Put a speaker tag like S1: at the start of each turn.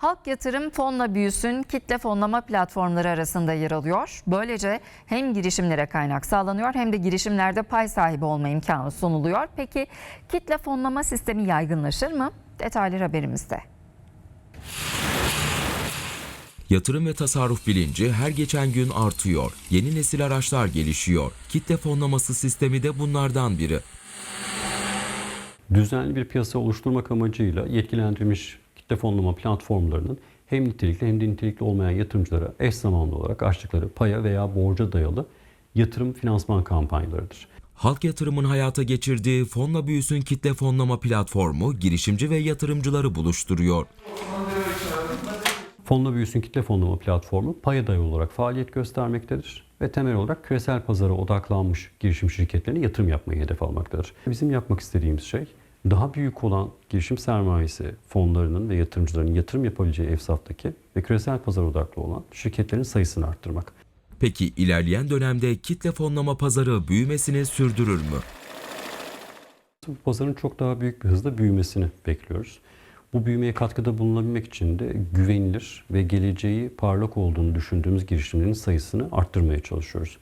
S1: Halk Yatırım Fonla Büyüsün kitle fonlama platformları arasında yer alıyor. Böylece hem girişimlere kaynak sağlanıyor hem de girişimlerde pay sahibi olma imkanı sunuluyor. Peki kitle fonlama sistemi yaygınlaşır mı? Detaylı haberimizde.
S2: Yatırım ve tasarruf bilinci her geçen gün artıyor. Yeni nesil araçlar gelişiyor. Kitle fonlaması sistemi de bunlardan biri.
S3: düzenli bir piyasa oluşturmak amacıyla yetkilendirilmiş kitle fonlama platformlarının hem nitelikli hem de nitelikli olmayan yatırımcılara eş zamanlı olarak açtıkları paya veya borca dayalı yatırım finansman kampanyalarıdır.
S2: Halk yatırımın hayata geçirdiği Fonla Büyüsün kitle fonlama platformu girişimci ve yatırımcıları buluşturuyor.
S3: Fonla Büyüsün kitle fonlama platformu paya dayalı olarak faaliyet göstermektedir ve temel olarak küresel pazara odaklanmış girişim şirketlerine yatırım yapmayı hedef almaktadır. Bizim yapmak istediğimiz şey daha büyük olan girişim sermayesi fonlarının ve yatırımcıların yatırım yapabileceği efsaftaki ve küresel pazara odaklı olan şirketlerin sayısını arttırmak.
S2: Peki ilerleyen dönemde kitle fonlama pazarı büyümesini sürdürür mü?
S3: Bu pazarın çok daha büyük bir hızla büyümesini bekliyoruz. Bu büyümeye katkıda bulunabilmek için de güvenilir ve geleceği parlak olduğunu düşündüğümüz girişimlerin sayısını arttırmaya çalışıyoruz.